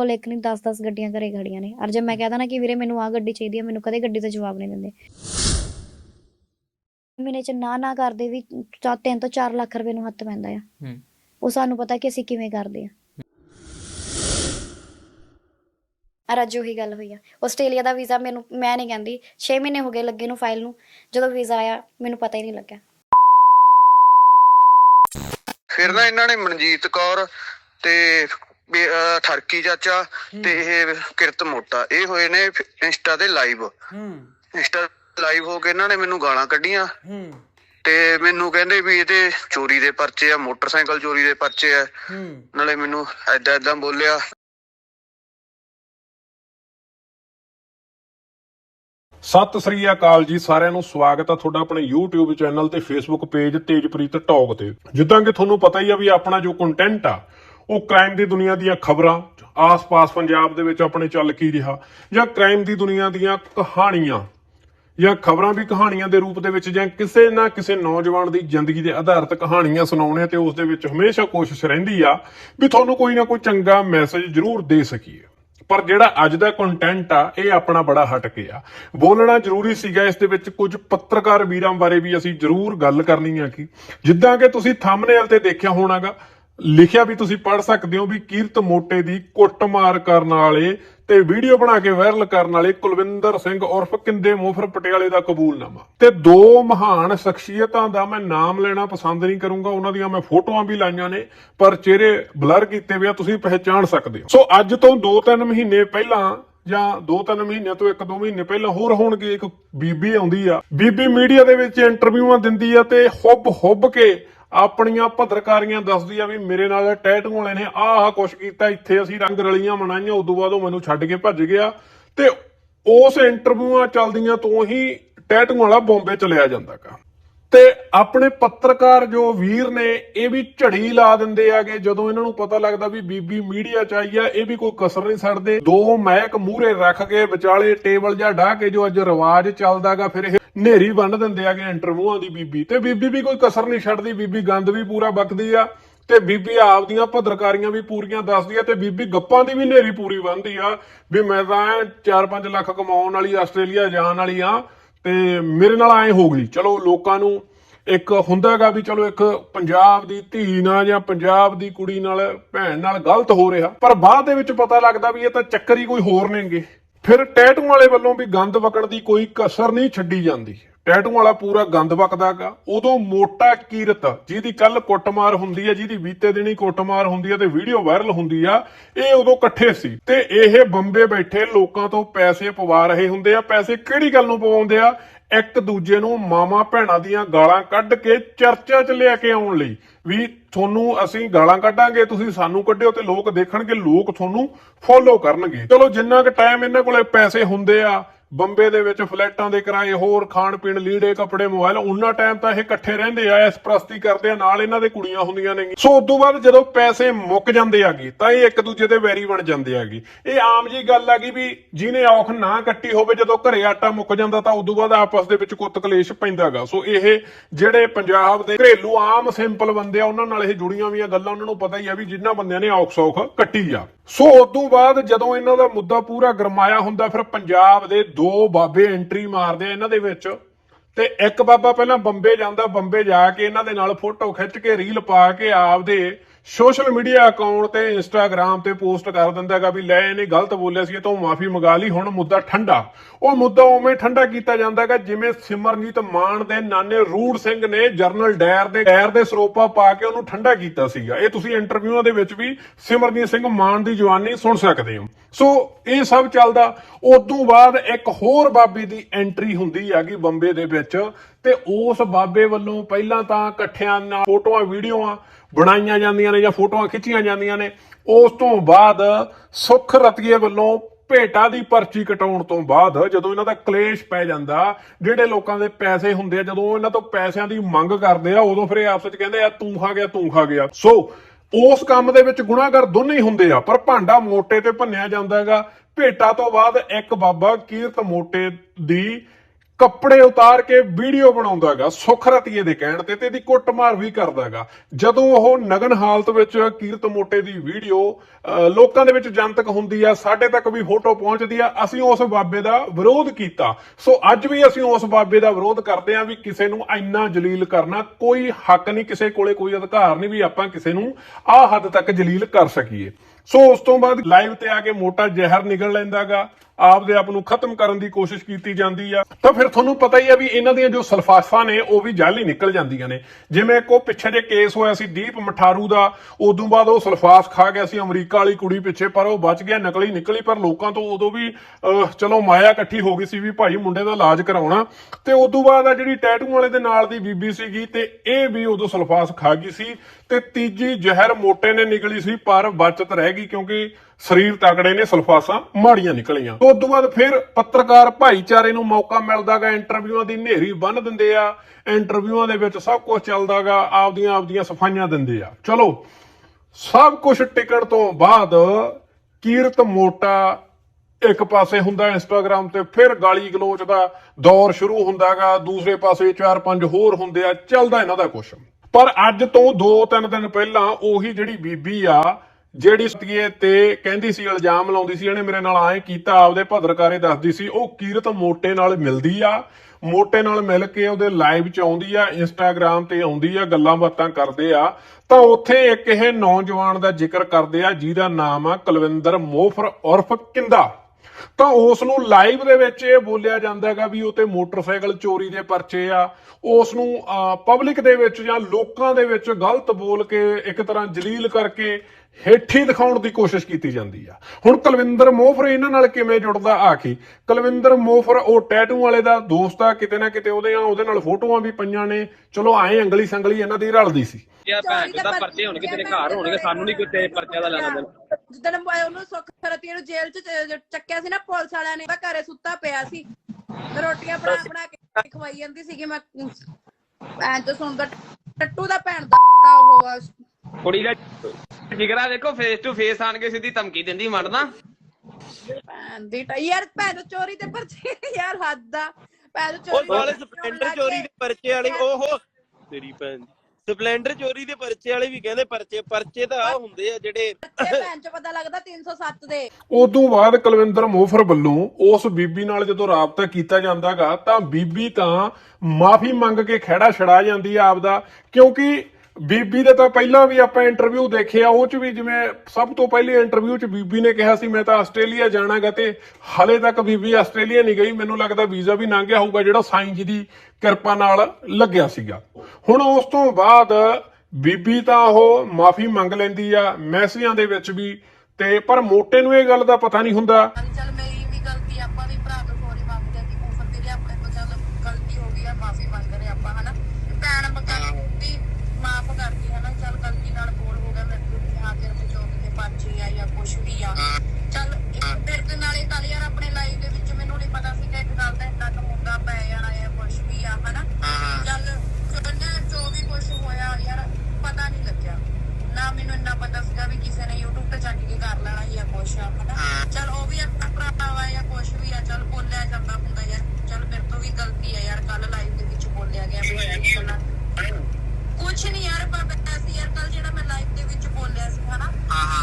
ਕੋਲ ਇੱਕ ਨਹੀਂ 10-10 ਗੱਡੀਆਂ ਘਰੇ ਖੜੀਆਂ ਨੇ। ਔਰ ਜੇ ਮੈਂ ਕਹਦਾ ਨਾ ਕਿ ਵੀਰੇ ਮੈਨੂੰ ਆਹ ਗੱਡੀ ਚਾਹੀਦੀ ਹੈ ਮੈਨੂੰ ਕਦੇ ਗੱਡੀ ਦਾ ਜਵਾਬ ਨਹੀਂ ਦਿੰਦੇ। ਮਹੀਨੇ ਚ ਨਾ ਨਾ ਕਰਦੇ ਵੀ 3 ਤੋਂ 4 ਲੱਖ ਰੁਪਏ ਨੂੰ ਹੱਥ ਪੈਂਦਾ ਆ। ਹੂੰ। ਉਹ ਸਾਨੂੰ ਪਤਾ ਕਿ ਅਸੀਂ ਕਿਵੇਂ ਕਰਦੇ ਆ। ਅਰ ਅੱਜ ਉਹੀ ਗੱਲ ਹੋਈ ਆ। ਆਸਟ੍ਰੇਲੀਆ ਦਾ ਵੀਜ਼ਾ ਮੈਨੂੰ ਮੈਂ ਨਹੀਂ ਕਹਿੰਦੀ 6 ਮਹੀਨੇ ਹੋ ਗਏ ਲੱਗੇ ਨੂੰ ਫਾਈਲ ਨੂੰ। ਜਦੋਂ ਵੀਜ਼ਾ ਆਇਆ ਮੈਨੂੰ ਪਤਾ ਹੀ ਨਹੀਂ ਲੱਗਿਆ। ਫਿਰ ਨਾ ਇਹਨਾਂ ਨੇ ਮਨਜੀਤ ਕੌਰ ਤੇ ਠਰਕੀ ਚਾਚਾ ਤੇ ਇਹ ਕਿਰਤ ਮੋਟਾ। ਇਹ ਹੋਏ ਨੇ ਇੰਸਟਾ ਤੇ ਲਾਈਵ। ਹੂੰ। ਇੰਸਟਾ ਲਾਈਵ ਹੋ ਕੇ ਇਹਨਾਂ ਨੇ ਮੈਨੂੰ ਗਾਲਾਂ ਕੱਢੀਆਂ। ਹੂੰ। ਤੇ ਮੈਨੂੰ ਕਹਿੰਦੇ ਵੀ ਇਹਦੇ ਚੋਰੀ ਦੇ ਪਰਚੇ ਆ ਮੋਟਰਸਾਈਕਲ ਚੋਰੀ ਦੇ ਪਰਚੇ ਆ। ਹੂੰ। ਨਾਲੇ ਮੈਨੂੰ ਐਦਾਂ ਐਦਾਂ ਬੋਲਿਆ। ਸਤਿ ਸ੍ਰੀ ਅਕਾਲ ਜੀ ਸਾਰਿਆਂ ਨੂੰ ਸਵਾਗਤ ਹੈ ਤੁਹਾਡਾ ਆਪਣੇ YouTube ਚੈਨਲ ਤੇ Facebook ਪੇਜ ਤੇਜਪ੍ਰੀਤ ਟੌਕ ਤੇ। ਜਿੱਦਾਂ ਕਿ ਤੁਹਾਨੂੰ ਪਤਾ ਹੀ ਆ ਵੀ ਆਪਣਾ ਜੋ ਕੰਟੈਂਟ ਆ ਉਹ ਕ੍ਰਾਈਮ ਦੀ ਦੁਨੀਆ ਦੀਆਂ ਖਬਰਾਂ ਆਸ-ਪਾਸ ਪੰਜਾਬ ਦੇ ਵਿੱਚ ਆਪਣੇ ਚੱਲ ਕੀ ਰਿਹਾ ਜਾਂ ਕ੍ਰਾਈਮ ਦੀ ਦੁਨੀਆ ਦੀਆਂ ਕਹਾਣੀਆਂ ਜਾਂ ਖਬਰਾਂ ਵੀ ਕਹਾਣੀਆਂ ਦੇ ਰੂਪ ਦੇ ਵਿੱਚ ਜਾਂ ਕਿਸੇ ਨਾ ਕਿਸੇ ਨੌਜਵਾਨ ਦੀ ਜ਼ਿੰਦਗੀ ਦੇ ਆਧਾਰਿਤ ਕਹਾਣੀਆਂ ਸੁਣਾਉਣੇ ਤੇ ਉਸ ਦੇ ਵਿੱਚ ਹਮੇਸ਼ਾ ਕੋਸ਼ਿਸ਼ ਰਹਿੰਦੀ ਆ ਵੀ ਤੁਹਾਨੂੰ ਕੋਈ ਨਾ ਕੋਈ ਚੰਗਾ ਮੈਸੇਜ ਜ਼ਰੂਰ ਦੇ ਸਕੀਏ। ਪਰ ਜਿਹੜਾ ਅੱਜ ਦਾ ਕੰਟੈਂਟ ਆ, ਇਹ ਆਪਣਾ ਬੜਾ ਹਟ ਕੇ ਆ। ਬੋਲਣਾ ਜ਼ਰੂਰੀ ਸੀਗਾ, ਇਸ ਦੇ ਵਿੱਚ ਕੁਝ ਪੱਤਰਕਾਰ ਵੀਰਾਂ ਬਾਰੇ ਵੀ ਅਸੀਂ ਜ਼ਰੂਰ ਗੱਲ ਕਰਨੀ ਆ ਕਿ। ਜਿੱਦਾਂ ਕਿ ਤੁਸੀਂ ਥੰਬਨੇਲ ਤੇ ਦੇਖਿਆ ਹੋਣਾਗਾ ਲਿਖਿਆ ਵੀ ਤੁਸੀਂ ਪੜ੍ਹ ਸਕਦੇ ਹੋ ਵੀ ਕੀਰਤ ਮੋਟੇ ਦੀ ਕੁੱਟਮਾਰ ਕਰਨ ਵਾਲੇ ਤੇ ਵੀਡੀਓ ਬਣਾ ਕੇ ਵਾਇਰਲ ਕਰਨ ਵਾਲੇ ਕੁਲਵਿੰਦਰ ਸਿੰਘ ਉਰਫ ਕਿੰਦੇ ਮੋਫਰ ਪਟਿਆਲੇ ਦਾ ਕਬੂਲਨਾਮਾ। ਤੇ ਦੋ ਮਹਾਨ ਸ਼ਖਸੀਅਤਾਂ ਦਾ ਮੈਂ ਨਾਮ ਲੈਣਾ ਪਸੰਦ ਨਹੀਂ ਕਰੂੰਗਾ, ਉਹਨਾਂ ਦੀਆਂ ਮੈਂ ਫੋਟੋਆਂ ਵੀ ਲਾਈਆਂ ਨੇ, ਪਰ ਚਿਹਰੇ ਬਲਰ ਕੀਤੇ ਹੋਏ ਆ, ਤੁਸੀਂ ਪਹਿਚਾਣ ਸਕਦੇ ਹੋ। ਸੋ ਅੱਜ ਤੋਂ 2-3 ਮਹੀਨੇ ਪਹਿਲਾਂ ਜਾਂ 2-3 ਮਹੀਨਿਆਂ ਤੋਂ 1-2 ਮਹੀਨੇ ਪਹਿਲਾਂ ਹੋਰ ਹੋਣਗੇ, ਇੱਕ ਬੀਬੀ ਆਉਂਦੀ ਆ। ਬੀਬੀ ਮੀਡੀਆ ਦੇ ਵਿੱਚ ਇੰਟਰਵਿਊਆਂ ਦਿੰਦੀ ਆ ਤੇ ਹੁੱਬ ਹੁੱਬ ਕੇ ਆਪਣੀਆਂ ਪੱਤਰਕਾਰੀਆਂ ਦੱਸਦੀ ਆ ਵੀ ਮੇਰੇ ਨਾਲ ਟੈਟੂ ਵਾਲੇ ਨੇ ਆਹ ਆਹ ਕੁਛ ਕੀਤਾ, ਇੱਥੇ ਅਸੀਂ ਰੰਗ ਰਲੀਆਂ ਮਨਾਈਆਂ, ਉਦੋਂ ਬਾਅਦ ਉਹ ਮੈਨੂੰ ਛੱਡ ਕੇ ਭੱਜ ਗਿਆ। ਤੇ ਉਸ ਇੰਟਰਵਿਊਆਂ ਚੱਲਦੀਆਂ ਤੋਂ ਹੀ ਟੈਟੂ ਵਾਲਾ ਬੰਬੇ ਚਲਿਆ ਜਾਂਦਾਗਾ ਤੇ ਆਪਣੇ ਪੱਤਰਕਾਰ ਜੋ ਵੀਰ ਨੇ, ਇਹ ਵੀ ਝੜੀ ਲਾ ਦਿੰਦੇ ਆਗੇ ਜਦੋਂ ਇਹਨਾਂ ਨੂੰ ਪਤਾ ਲੱਗਦਾ ਵੀ ਬੀਬੀ ਮੀਡੀਆ ਚ ਆਈ ਆ, ਇਹ ਵੀ ਕੋਈ ਕਸਰ ਨਹੀਂ ਛੱਡਦੇ। ਦੋ ਮਹਿਕ ਮੂਹਰੇ ਰੱਖ ਕੇ ਵਿਚਾਲੇ ਟੇਬਲ ਜਾਂ ਢਾ ਕੇ ਜੋ ਅੱਜ ਰਿਵਾਜ ਚੱਲਦਾਗਾ ਫਿਰ ਇਹ ਨੇਰੀ ਬੰਨ ਦਿੰਦੇ ਆਗੇ ਇੰਟਰਵਿਊਆਂ ਦੀ ਬੀਬੀ। ਤੇ ਬੀਬੀ ਵੀ ਕੋਈ ਕਸਰ ਨਹੀਂ ਛੱਡਦੀ। ਬੀਬੀ ਗੰਦ ਵੀ ਪੂਰਾ ਬਕਦੀ ਆ ਤੇ ਬੀਬੀ ਆਪ ਦੀਆਂ ਪੱਤਰਕਾਰੀਆਂ ਵੀ ਪੂਰੀਆਂ ਦੱਸਦੀ ਆ ਤੇ ਬੀਬੀ ਗੱਪਾਂ ਦੀ ਵੀ ਨੇਰੀ ਪੂਰੀ ਬੰਨਦੀ ਆ ਵੀ ਮੈਂ ਤਾਂ 4-5 ਲੱਖ ਕਮਾਉਣ ਵਾਲੀ ਆਸਟ੍ਰੇਲੀਆ ਜਾਣ ਵਾਲੀ ਆ। ਤੇ ਮੇਰੇ ਨਾਲ ਐ ਹੋ ਗਈ। ਚਲੋ ਲੋਕਾਂ ਨੂੰ ਇੱਕ ਹੁੰਦਾਗਾ ਵੀ ਚਲੋ ਇੱਕ ਪੰਜਾਬ ਦੀ ਧੀ ਨਾਲ ਜਾਂ ਪੰਜਾਬ ਦੀ ਕੁੜੀ ਨਾਲ, ਭੈਣ ਨਾਲ ਗਲਤ ਹੋ ਰਿਹਾ। ਪਰ ਬਾਅਦ ਦੇ ਵਿੱਚ ਪਤਾ ਲੱਗਦਾ ਵੀ ਇਹ ਤਾਂ ਚੱਕਰ ਹੀ ਕੋਈ ਹੋਰ ਨੇਗੇ। ਫਿਰ ਟੈਟੂ ਵਾਲੇ ਵੱਲੋਂ ਵੀ ਗੰਦ ਵਕਣ ਦੀ ਕੋਈ ਕਸਰ ਨਹੀਂ ਛੱਡੀ ਜਾਂਦੀ। ਟੈਟੂ ਵਾਲਾ ਪੂਰਾ ਗੰਦ ਵਕਦਾਗਾ ਉਦੋਂ ਮੋਟਾ ਕੀਰਤ, ਜਿਹਦੀ ਕੱਲ ਕੁੱਟਮਾਰ ਹੁੰਦੀ ਹੈ, ਜਿਹਦੀ ਬੀਤੇ ਦਿਨੀ ਕੁੱਟਮਾਰ ਹੁੰਦੀ ਹੈ ਤੇ ਵੀਡੀਓ ਵਾਇਰਲ ਹੁੰਦੀ ਆ, ਇਹ ਉਦੋਂ ਇਕੱਠੇ ਸੀ। ਤੇ ਇਹ ਬੰਬੇ ਬੈਠੇ ਲੋਕਾਂ ਤੋਂ ਪੈਸੇ ਪਵਾ ਰਹੇ ਹੁੰਦੇ ਆ। ਪੈਸੇ ਕਿਹੜੀ ਗੱਲ ਨੂੰ ਪਵਾਉਂਦੇ ਆ? ਇੱਕ ਦੂਜੇ ਨੂੰ ਮਾਮਾ ਭੈਣਾਂ ਦੀਆਂ ਗਾਲਾਂ ਕੱਢ ਕੇ ਚਰਚਾ 'ਚ ਲਿਆ ਕੇ ਆਉਣ ਲਈ। ਵੀ ਤੁਹਾਨੂੰ ਅਸੀਂ ਗਾਲਾਂ ਕੱਢਾਂਗੇ, ਤੁਸੀਂ ਸਾਨੂੰ ਕੱਢਿਓ ਤੇ ਲੋਕ ਦੇਖਣਗੇ, ਲੋਕ ਤੁਹਾਨੂੰ ਫੋਲੋ ਕਰਨਗੇ। ਚਲੋ ਜਿੰਨਾ ਕੁ ਟਾਈਮ ਇਹਨਾਂ ਕੋਲੇ ਪੈਸੇ ਹੁੰਦੇ ਆ ਬੰਬੇ ਦੇ ਵਿੱਚ ਫਲੈਟਾਂ ਦੇ ਕਿਰਾਏ, ਹੋਰ ਖਾਣ ਪੀਣ, ਲੀੜੇ, ਕੱਪੜੇ, ਮੋਬਾਈਲ ਉਹਨਾਂ ਟਾਈਮ ਤਾਂ ਇਹ ਇਕੱਠੇ ਰਹਿੰਦੇ ਆ, ਇਸ ਪ੍ਰਸਤੀ ਕਰਦੇ ਆ, ਨਾਲ ਇਹਨਾਂ ਦੇ ਕੁੜੀਆਂ ਹੁੰਦੀਆਂ ਨੇ ਸੋ ਉਸ ਤੋਂ ਬਾਅਦ ਜਦੋਂ ਪੈਸੇ ਮੁੱਕ ਜਾਂਦੇ ਆਗੇ ਤਾਂ ਇਹ ਇੱਕ ਦੂਜੇ ਦੇ ਵੈਰੀ ਬਣ ਜਾਂਦੇ ਆਗੇ ਇਹ ਆਮ ਜੀ ਗੱਲ ਆਗੀ ਵੀ ਜਿਹਨੇ ਔਖ ਨਾ ਕੱਟੀ ਹੋਵੇ, ਜਦੋਂ ਘਰੇ ਆਟਾ ਮੁੱਕ ਜਾਂਦਾ, ਤਾਂ ਉਸ ਤੋਂ ਬਾਅਦ ਆਪਸ ਦੇ ਵਿੱਚ ਕੁੱਤ ਕਲੇਸ਼ ਪੈਂਦਾਗਾ ਸੋ ਇਹ ਜਿਹੜੇ ਪੰਜਾਬ ਦੇ ਘਰੇਲੂ ਆਮ ਸਿੰਪਲ ਬੰਦੇ ਆ, ਉਹਨਾਂ ਨਾਲ ਇਹ ਜੁੜੀਆਂ ਹੋਈਆਂ ਗੱਲਾਂ, ਉਹਨਾਂ ਨੂੰ ਪਤਾ ਹੀ ਆ ਵੀ ਜਿਨ੍ਹਾਂ ਬੰਦਿਆਂ ਨੇ ਔਖ ਸੌਖ ਕੱਟੀ ਆ। ਸੋ ਉਦੋਂ ਬਾਅਦ ਜਦੋਂ ਇਹਨਾਂ ਦਾ ਮੁੱਦਾ ਪੂਰਾ ਗਰਮਾਇਆ ਹੁੰਦਾ, ਫਿਰ ਪੰਜਾਬ ਦੇ ਦੋ ਬਾਬੇ ਐਂਟਰੀ ਮਾਰਦੇ ਆ ਇਹਨਾਂ ਦੇ ਵਿੱਚ। ਤੇ ਇੱਕ ਬਾਬਾ ਪਹਿਲਾਂ ਬੰਬੇ ਜਾਂਦਾ, ਬੰਬੇ ਜਾ ਕੇ ਇਹਨਾਂ ਦੇ ਨਾਲ ਫੋਟੋ ਖਿੱਚ ਕੇ, ਰੀਲ ਪਾ ਕੇ ਆਪਦੇ ਸੋਸ਼ਲ ਮੀਡੀਆ ਅਕਾਊਂਟ ਤੇ ਇੰਸਟਾਗ੍ਰam ਤੇ ਪੋਸਟ ਕਰ ਦਿੰਦਾ ਹੈਗਾ ਵੀ ਲੈ ਇਹਨੇ ਗਲਤ ਬੋਲਿਆ ਸੀ ਤੋਂ ਮਾਫੀ ਮੰਗਾ ਲਈ, ਹੁਣ ਮੁੱਦਾ ਠੰਡਾ। ਉਹ ਮੁੱਦਾ ਉਵੇਂ ਠੰਡਾ ਕੀਤਾ ਜਾਂਦਾ ਹੈਗਾ ਜਿਵੇਂ ਸਿਮਰਨਜੀਤ ਮਾਨ ਦੇ ਨਾਨੇ ਰੂੜ ਸਿੰਘ ਨੇ ਜਰਨਲ ਡਾਇਰ ਦੇ ਡਾਇਰ ਦੇ ਸਰੋਪਾ ਪਾ ਕੇ ਉਹਨੂੰ ਠੰਡਾ ਕੀਤਾ ਸੀਗਾ। ਇਹ ਤੁਸੀਂ ਇੰਟਰਵਿਊਆਂ ਦੇ ਵਿੱਚ ਵੀ ਸਿਮਰਨਜੀਤ ਸਿੰਘ ਮਾਨ ਦੀ ਜਵਾਨੀ ਸੁਣ ਸਕਦੇ ਹੋ। ਸੋ ਇਹ ਸਭ ਚੱਲਦਾ। ਉਦੋਂ ਬਾਅਦ ਇੱਕ ਹੋਰ ਬਾਬੇ ਦੀ ਐਂਟਰੀ ਹੁੰਦੀ ਹੈਗੀ ਬੰਬੇ ਦੇ ਵਿੱਚ ਤੇ ਉਸ ਬਾਬੇ ਵੱਲੋਂ ਪਹਿਲਾਂ ਤਾਂ ਇਕੱਠਿਆਂ ਨਾਲ ਫੋਟੋਆਂ, ਵੀਡੀਓਆਂ ਬਣਾਈਆਂ ਜਾਂਦੀਆਂ ਨੇ ਜਾਂ ਫੋਟੋਆਂ ਖਿੱਚੀਆਂ ਜਾਂਦੀਆਂ ਨੇ। ਉਸ ਤੋਂ ਬਾਅਦ ਸੁਖ ਰਤੀਏ ਵੱਲੋਂ ਭੇਟਾ ਦੀ ਪਰਚੀ ਕਟਾਉਣ ਤੋਂ ਬਾਅਦ ਜਦੋਂ ਇਹਨਾਂ ਦਾ ਕਲੇਸ਼ ਪੈ ਜਾਂਦਾ, ਜਿਹੜੇ ਲੋਕਾਂ ਦੇ ਪੈਸੇ ਹੁੰਦੇ ਆ, ਜਦੋਂ ਇਹਨਾਂ ਤੋਂ ਪੈਸਿਆਂ ਦੀ ਮੰਗ ਕਰਦੇ ਆ, ਉਦੋਂ ਫਿਰ ਇਹ ਆਪਸ ਵਿੱਚ ਕਹਿੰਦੇ ਆ, ਤੂੰ ਖਾ ਗਿਆ, ਤੂੰ ਖਾ ਗਿਆ। ਸੋ ਉਸ ਕੰਮ ਦੇ ਵਿੱਚ ਗੁਨਾਹਗਰ ਦੋਨੇ ਹੀ ਹੁੰਦੇ ਆ, ਪਰ ਭਾਂਡਾ ਮੋਟੇ ਤੇ ਭੰਨਿਆ ਜਾਂਦਾ ਹੈਗਾ। ਭੇਟਾ ਤੋਂ ਬਾਅਦ ਇੱਕ ਬਾਬਾ ਕੀਰਤ ਮੋਟੇ ਦੀ ਕੱਪੜੇ ਉਤਾਰ ਕੇ ਵੀਡੀਓ ਬਣਾਉਂਦਾਗਾ, ਸੁਖ ਰਤੀਏ ਦੇ ਕਹਿਣ ਤੇ ਤੇ ਇਹਦੀ ਕੁੱਟਮਾਰ ਵੀ ਕਰਦਾਗਾ। ਜਦੋਂ ਉਹ ਨਗਨ ਹਾਲਤ ਵਿੱਚ ਕੀਰਤ ਮੋਟੇ ਦੀ ਵੀਡੀਓ ਲੋਕਾਂ ਦੇ ਵਿੱਚ ਜਨਤਕ ਹੁੰਦੀ ਆ, ਸਾਡੇ ਤੱਕ ਵੀ ਫੋਟੋ ਪਹੁੰਚਦੀ ਆ, ਅਸੀਂ ਉਸ ਬਾਬੇ ਦਾ ਵਿਰੋਧ ਕੀਤਾ। ਸੋ ਅੱਜ ਵੀ ਅਸੀਂ ਉਸ ਬਾਬੇ ਦਾ ਵਿਰੋਧ ਕਰਦੇ ਆ ਵੀ ਕਿਸੇ ਨੂੰ ਇੰਨਾ ਜਲੀਲ ਕਰਨਾ, ਕੋਈ ਹੱਕ ਨਹੀਂ, ਕਿਸੇ ਕੋਲੇ ਕੋਈ ਅਧਿਕਾਰ ਨਹੀਂ ਵੀ ਆਪਾਂ ਕਿਸੇ ਨੂੰ ਆਹ ਹੱਦ ਤੱਕ ਜਲੀਲ ਕਰ ਸਕੀਏ। ਸੋ ਉਸ ਤੋਂ ਬਾਅਦ ਲਾਈਵ ਤੇ ਆ ਕੇ ਮੋਟਾ ਜ਼ਹਿਰ ਨਿਕਲ ਲੈਂਦਾਗਾ। ਆਪਦੇ ਆਪ ਨੂੰ ਖਤਮ ਕਰਨ ਦੀ ਕੋਸ਼ਿਸ਼ ਕੀਤੀ ਜਾਂਦੀ ਆ। ਤਾਂ ਫਿਰ ਤੁਹਾਨੂੰ ਪਤਾ ਹੀ ਆ ਵੀ ਇਹਨਾਂ ਦੀਆਂ ਜੋ ਸਲਫਾਸਾਂ ਨੇ ਉਹ ਵੀ ਜਾਲੀ ਨਿਕਲ ਜਾਂਦੀਆਂ ਨੇ। ਜਿਵੇਂ ਇੱਕ ਪਿੱਛੇ ਜੇ ਕੇਸ ਹੋਇਆ ਸੀ ਦੀਪ ਮਠਾਰੂ ਦਾ ਉਦੋਂ ਬਾਅਦ ਉਹ ਸਲਫਾਸ ਖਾ ਗਿਆ ਸੀ ਅਮਰੀਕਾ ਵਾਲੀ ਕੁੜੀ ਪਿੱਛੇ ਪਰ ਉਹ ਬਚ ਗਿਆ ਨਕਲੀ ਨਿਕਲੀ ਪਰ ਲੋਕਾਂ ਤੋਂ ਉਦੋਂ ਵੀ ਅਹ, ਚਲੋ ਮਾਇਆ ਇਕੱਠੀ ਹੋ ਗਈ ਸੀ ਵੀ ਭਾਈ ਮੁੰਡੇ ਦਾ ਇਲਾਜ ਕਰਾਉਣਾ। ਤੇ ਉਦੋਂ ਬਾਅਦ ਆ ਜਿਹੜੀ ਟੈਟੂ ਵਾਲੇ ਦੇ ਨਾਲ ਦੀ ਬੀਬੀ ਸੀਗੀ ਤੇ ਇਹ ਵੀ ਉਦੋਂ ਸਲਫਾਸ ਖਾ ਗਈ ਸੀ। ਤੇ ਤੀਜੀ ਜ਼ਹਿਰ ਮੋਟੇ ਨੇ ਨਿਕਲੀ ਸੀ ਪਰ ਬਚਤ ਰਹਿ ਗਈ ਕਿਉਂਕਿ ਸਰੀਰ ਤਕੜੇ ਨੇ, ਸਲਫਾਸਾਂ ਮਾੜੀਆਂ ਨਿਕਲੀਆਂ। ਉਸ ਤੋਂ ਬਾਅਦ ਫਿਰ ਪੱਤਰਕਾਰ ਭਾਈਚਾਰੇ ਨੂੰ ਮੌਕਾ ਮਿਲਦਾਗਾ, ਇੰਟਰਵਿਊਆਂ ਦੀ ਨੇਰੀ ਬੰਨ ਦਿੰਦੇ ਆ। ਇੰਟਰਵਿਊਆਂ ਦੇ ਵਿੱਚ ਸਭ ਕੁਝ ਚੱਲਦਾਗਾ, ਆਪਦੀਆਂ ਆਪਦੀਆਂ ਸਫਾਈਆਂ ਦਿੰਦੇ ਆ। ਚਲੋ, ਸਭ ਕੁਝ ਟਿਕਣ ਤੋਂ ਬਾਅਦ ਕੀਰਤ ਮੋਟਾ ਇੱਕ ਪਾਸੇ ਹੁੰਦਾ ਇੰਸਟਾਗ੍ਰam ਤੇ, ਫਿਰ ਗਾਲੀ ਗਲੋਚ ਦਾ ਦੌਰ ਸ਼ੁਰੂ ਹੁੰਦਾਗਾ, ਦੂਸਰੇ ਪਾਸੇ ਚਾਰ ਪੰਜ ਹੋਰ ਹੁੰਦੇ ਆ, ਚੱਲਦਾ ਇਹਨਾਂ ਦਾ ਕੁਛ। ਪਰ ਅੱਜ ਤੋਂ 2-3 ਦਿਨ ਪਹਿਲਾਂ ਉਹੀ ਜਿਹੜੀ ਬੀਬੀ ਆ ਜਿਹੜੀ ਸਤੀਏ ਤੇ ਕਹਿੰਦੀ ਸੀ, ਇਲਜ਼ਾਮ ਲਾਉਂਦੀ ਸੀ, ਇਹਨੇ ਮੇਰੇ ਨਾਲ ਐਂ ਕੀਤਾ, ਆਪਦੇ ਭਦਰਕਾਰੇ ਦੱਸਦੀ ਸੀ, ਉਹ ਕੀਰਤ ਮੋਟੇ ਨਾਲ ਮਿਲਦੀ ਆ, ਮੋਟੇ ਨਾਲ ਮਿਲ ਕੇ ਉਹਦੇ ਲਾਈਵ ਚ ਆਉਂਦੀ ਆ ਇੰਸਟਾਗ੍ਰam ਤੇ ਆਉਂਦੀ ਆ, ਗੱਲਾਂ ਬਾਤਾਂ ਕਰਦੇ ਆ, ਤਾਂ ਉੱਥੇ ਇੱਕ ਇਹ ਨੌਜਵਾਨ ਦਾ ਜ਼ਿਕਰ ਕਰਦੇ ਆ, ਜਿਹਦਾ ਨਾਮ ਆ ਕੁਲਵਿੰਦਰ ਮੋਫਰ ਉਰਫ ਕਿੰਦਾ। ਤਾਂ ਉਸ ਨੂੰ ਲਾਈਵ ਦੇ ਵਿੱਚ ਇਹ ਬੋਲਿਆ ਜਾਂਦਾ ਹੈਗਾ ਵੀ ਉਹ ਤੇ ਮੋਟਰਸਾਈਕਲ ਚੋਰੀ ਦੇ ਪਰਚੇ ਆ ਉਸ ਨੂੰ ਪਬਲਿਕ ਦੇ ਵਿੱਚ ਜਾਂ ਲੋਕਾਂ ਦੇ ਵਿੱਚ ਗਲਤ ਬੋਲ ਕੇ ਇੱਕ ਤਰ੍ਹਾਂ ਜਲੀਲ ਕਰਕੇ ਹੇਠੀ ਦਿਖਾਉਣ ਦੀ ਕੋਸ਼ਿਸ਼ ਕੀਤੀ ਜਾਂਦੀ ਆ। ਹੁਣ ਕੁਲਵਿੰਦਰ ਮੋਫਰ ਇਹਨਾਂ ਨਾਲ ਕਿਵੇਂ ਜੁੜਦਾ ਆਖੀ ਕੁਲਵਿੰਦਰ ਮੋਫਰ ਉਹ ਟੈਟੂ ਵਾਲੇ ਦਾ ਦੋਸਤ ਆ ਕਿਤੇ ਨਾ ਕਿਤੇ ਉਹਦੇ ਉਹਦੇ ਨਾਲ ਫੋਟੋਆਂ ਵੀ ਪਈਆਂ ਨੇ। ਚਲੋ ਐਂ ਅੰਗਲੀ ਸੰਗਲੀ ਇਹਨਾਂ ਦੀ ਰਲਦੀ ਸੀ। ਯਾ ਭੈਣ ਚੋਦ ਦਾ ਪਰਚੇ ਹੋਣਗੇ ਤੇਰੇ ਘਰ ਹੋਣਗੇ ਸਾਨੂੰ ਨਹੀਂ ਕੋਈ ਤੇਰੇ ਪਰਚਿਆਂ ਦਾ ਲੈਣਾ ਦੇਣਾ। ਜਿੱਦਣ ਮੈਂ ਉਹਨੂੰ ਸੁੱਖ ਸਰਤੀ ਨੂੰ ਜੇਲ੍ਹ ਚ ਚੱਕਿਆ ਸੀ ਨਾ ਪੁਲਿਸ ਵਾਲਿਆਂ ਨੇ ਘਰੇ ਸੁੱਤਾ ਪਿਆ ਸੀ। ਰੋਟੀਆਂ ਬਣਾ ਬਣਾ ਕੇ ਖਵਾਈ ਜਾਂਦੀ ਸੀਗੀ ਮੈਂ ਐਂ ਤੋਂ ਸੁਣਦਾ ਟੱਟੂ ਦਾ ਭੈਣ ਦਾ ਉਹ ਆ। ਕੁੜੀ ਦਾ ਜਿਗਰਾ ਦੇਖੋ ਫੇਸ ਟੂ ਫੇਸ ਆਣ ਕੇ ਸਿੱਧੀ ਧਮਕੀ ਦਿੰਦੀ ਮਰਨਾ ਭੈਣ ਦੀ ਟ- ਯਾਰ ਭੈਣ ਚੋਰੀ ਤੇ ਪਰਚੇ ਯਾਰ ਹੱਦ ਆ। ਭੈਣ ਉਹ ਚੋਰੀ ਵਾਲੇ ਦੇ ਸਪਲੈਂਡਰ ਚੋਰੀ ਦੇ ਪਰਚੇ ਵਾਲੇ ਓਹੋ। ਤੇਰੀ ਭੈਣ ਦੀ। ਸਪਲੈਂਡਰ ਚੋਰੀ ਦੇ ਪਰਚੇ ਵਾਲੇ ਵੀ ਕਹਿੰਦੇ ਪਰਚੇ ਪਰਚੇ ਤਾਂ ਆ ਹੁੰਦੇ ਆ ਜਿਹੜੇ ਪਰਚੇ ਭੈਣ ਚ ਪਤਾ ਲੱਗਦਾ 307 ਦੇ। ਉਦੋਂ ਬਾਅਦ ਕੁਲਵਿੰਦਰ ਮੋਫਰ ਵੱਲੋਂ ਉਸ ਬੀਬੀ ਨਾਲ ਜਦੋਂ ਰਾਬਤਾ ਕੀਤਾ ਜਾਂਦਾਗਾ ਤਾਂ ਬੀਬੀ ਤਾਂ ਮਾਫੀ ਮੰਗ ਕੇ ਖਹਿੜਾ ਛੜਾ ਜਾਂਦੀ ਆ ਆਪਦਾ ਕਿਉਂਕਿ ਬੀਬੀ ਦੇ ਤਾਂ ਪਹਿਲਾਂ ਵੀ ਆਪਾਂ ਇੰਟਰਵਿਊ ਦੇਖਿਆ, ਉਹ ਚ ਵੀ ਜਿਵੇਂ ਸਭ ਤੋਂ ਪਹਿਲੇ ਇੰਟਰਵਿਊ ਚ ਬੀਬੀ ਨੇ ਕਿਹਾ ਸੀ, ਮੈਂ ਤਾਂ ਆਸਟ੍ਰੇਲੀਆ ਜਾਣਾਗਾ ਤੇ ਹਾਲੇ ਤੱਕ ਬੀਬੀ ਆਸਟ੍ਰੇਲੀਆ ਨਹੀਂ ਗਈ, ਮੈਨੂੰ ਲੱਗਦਾ ਵੀਜ਼ਾ ਵੀ ਲੰਘ ਗਿਆ ਹੋਊਗਾ, ਜਿਹੜਾ ਸਾਈਂ ਜੀ ਦੀ ਕਿਰਪਾ ਨਾਲ ਲੱਗਿਆ ਸੀਗਾ। ਹੁਣ ਉਸ ਤੋਂ ਬਾਅਦ ਬੀਬੀ ਤਾਂ ਉਹ ਮਾਫੀ ਮੰਗ ਲੈਂਦੀ ਆ, ਮੈਸੇਜਾਂ ਦੇ ਵਿੱਚ ਵੀ, ਤੇ ਪਰ ਮੋਟੇ ਨੂੰ ਇਹ ਗੱਲ ਦਾ ਪਤਾ ਨਹੀਂ ਹੁੰਦਾ। ਚੱਲ ਮੇਰੀ ਵੀ ਗਲਤੀ ਆ, ਆਪਾਂ ਵੀ ਭਰਾ ਤੋਂ ਸੌਰੀ ਮੰਗਦੇ ਆ ਕਿ ਮੂਫਰ ਵੀਰੇ ਆਪਣੇ ਤੋਂ ਚੱਲ ਗਲਤੀ ਹੋ ਗਈ ਆ ਮਾਫੀ ਮੰਗ ਰਹੇ ਆਪਾਂ ਹਨਾ ਭੈਣ ਬਕਾ ਦੀ ਮਾਫ ਕਰਦੀ ਹਨਾ ਚੱਲ ਗਲਤੀ ਨਾਲ ਬੋਲ ਹੋ ਗਿਆ ਮੇਰੇ ਤੋਂ ਕਿ ਹਾਂ ਤੇਰੇ ਕੋਲ ਚੌਕ ਦੇ ਪਾਚੀ ਆ ਜਾਂ ਕੁਛ ਵੀ ਆ। ਚੱਲ ਫਿਰ ਤੇ ਨਾਲੇ ਕੱਲ ਯਾਰ ਆਪਣੇ ਲਾਈਵ ਦੇ ਵਿੱਚ ਮੈਨੂੰ ਨਹੀਂ ਪਤਾ ਸੀ ਕਿ ਇੱਕ ਗੱਲ ਦਾ ਇੰਨਾ ਕੁ ਮੁੱਦਾ ਪੈ ਜਾਣਾ ਜਾਂ ਕੁਛ ਵੀ ਆ ਹਨਾ ਚੱਲ ਕਹਿੰਦੇ ਜੋ ਵੀ ਕੁਛ ਹੋਇਆ ਯਾਰ ਪਤਾ ਨਹੀਂ ਲੱਗਿਆ ਨਾ ਮੈਨੂੰ ਇੰਨਾ ਪਤਾ ਸੀਗਾ ਵੀ ਕਿਸੇ ਨੇ YouTube ਤੇ ਚੱਕ ਕੇ ਕਰ ਲੈਣਾ ਜਾਂ ਕੁਛ ਆ ਹਨਾ ਚਲ ਉਹ ਵੀ ਆਪਣਾ ਭਰਾ ਵਾ ਜਾਂ ਕੁਛ ਵੀ ਆ ਚਲ ਬੋਲਿਆ ਜਾਂਦਾ ਹੁੰਦਾ ਯਾਰ ਚਲ ਮੇਰੇ ਤੋਂ ਵੀ ਗਲਤੀ ਆ ਯਾਰ ਕੱਲ ਲਾਈਵ ਦੇ ਵਿੱਚ ਬੋਲਿਆ ਗਿਆ ਵੀ ਇਹ ਗੱਲਾਂ ਕੁਛ ਨਹੀਂ ਯਾਰ ਪਰ ਵੈਸੇ ਯਾਰ ਕੱਲ ਜਿਹੜਾ ਮੈਂ ਲਾਈਵ ਦੇ ਵਿੱਚ ਬੋਲਿਆ ਸੀ ਹਨਾ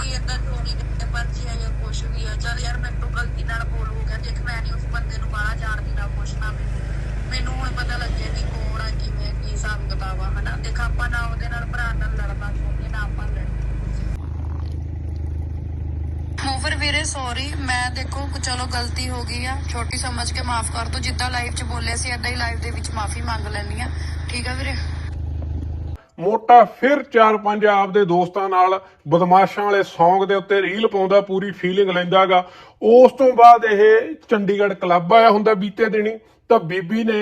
ਕਿ ਏਦਾਂ ਚੋਰੀ ਦੇ ਪਰਚੀ ਆ ਜਾਂ ਕੁਛ ਵੀ ਆ ਚਲ ਯਾਰ ਮੇਰੇ ਤੋਂ ਗਲਤੀ ਨਾਲ ਬੋਲ ਹੋ ਗਿਆ ਦੇਖ ਮੈਂ ਨਹੀਂ ਉਸ ਬੰਦੇ ਨੂੰ ਬਾਹਰ ਜਾਣਦੀ ਨਾ ਕੁਛ ਨਾ ਮੈਨੂੰ ਮੈਨੂੰ ਹੁਣ ਪਤਾ ਲੱਗਿਆ ਵੀ ਕੌਣ ਆ ਕਿਵੇਂ ਕੀ ਹਿਸਾਬ ਕਿਤਾਬ ਆ ਹਨਾ? ਦੇਖ ਆਪਾਂ ਨਾ ਉਹਦੇ ਨਾਲ ਭਰਾ ਨਾਲ ਲੜਨਾ ਚਾਹੁੰਦੇ ਨਾ ਆਪਾਂ ਲੜਨਾ। ਮੂਵਰ ਵੀਰੇ ਸੌਰੀ ਮੈਂ ਦੇਖੋ ਚਲੋ ਗਲਤੀ ਹੋ ਗਈ ਆ। ਛੋਟੀ ਸਮਝ ਕੇ ਮਾਫ ਕਰ ਦੋ ਜਿੱਦਾਂ ਲਾਈਵ 'ਚ ਬੋਲਿਆ ਸੀ ਏਦਾਂ ਹੀ ਲਾਈਵ ਦੇ ਵਿੱਚ ਮਾਫੀ ਮੰਗ ਲੈਣੀ ਆ। ਠੀਕ ਆ ਵੀਰੇ? ਮੋਟਾ ਫਿਰ ਚਾਰ ਪੰਜ ਆਪਦੇ ਦੋਸਤਾਂ ਨਾਲ ਬਦਮਾਸ਼ਾਂ ਵਾਲੇ Song ਦੇ ਉੱਤੇ ਰੀਲ ਪਾਉਂਦਾ ਪੂਰੀ ਫੀਲਿੰਗ ਲੈਂਦਾਗਾ। ਉਸ ਤੋਂ ਬਾਅਦ ਇਹ ਚੰਡੀਗੜ੍ਹ ਕਲੱਬ ਆਇਆ ਹੁੰਦਾ ਬੀਤੇ ਦਿਨੀ ਤਾਂ ਬੀਬੀ ਨੇ